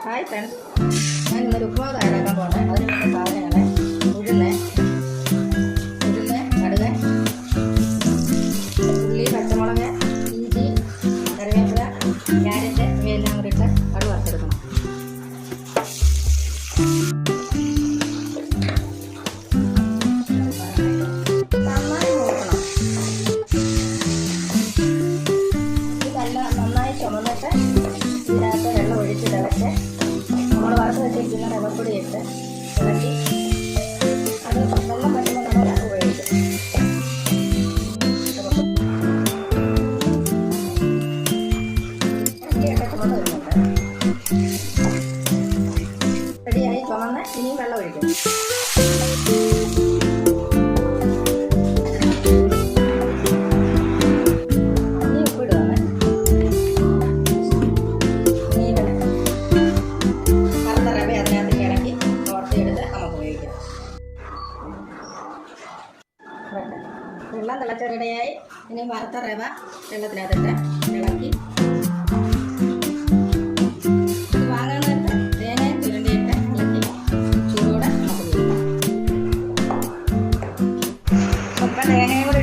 Hi friends ഞാൻ ഇന്നൊരു ഉപ്പുമാവ് തയ്യാറാക്കാൻ പോകട്ടെ അതിന് വേണ്ട സാധനങ്ങളെ ഉഴുന്ന് ഉഴുന്ന് കടുക് ഉള്ളി പച്ചമുളക് ഇഞ്ചി കറിവേപ്പില ക്യാരറ്റ് വറുത്ത് പൊടി ഇട്ട് ഇളക്കി റെഡിയായി. ചുമന്ന് ഇനിയും വെള്ളം ഒഴിക്കും. വരട്ടെ. വെള്ളം തിളച്ച റെഡിയായി ഇനി വറുത്ത റവ വെള്ളത്തിനകത്തിട്ട് ഇളക്കി തേങ്ങയും കൂടി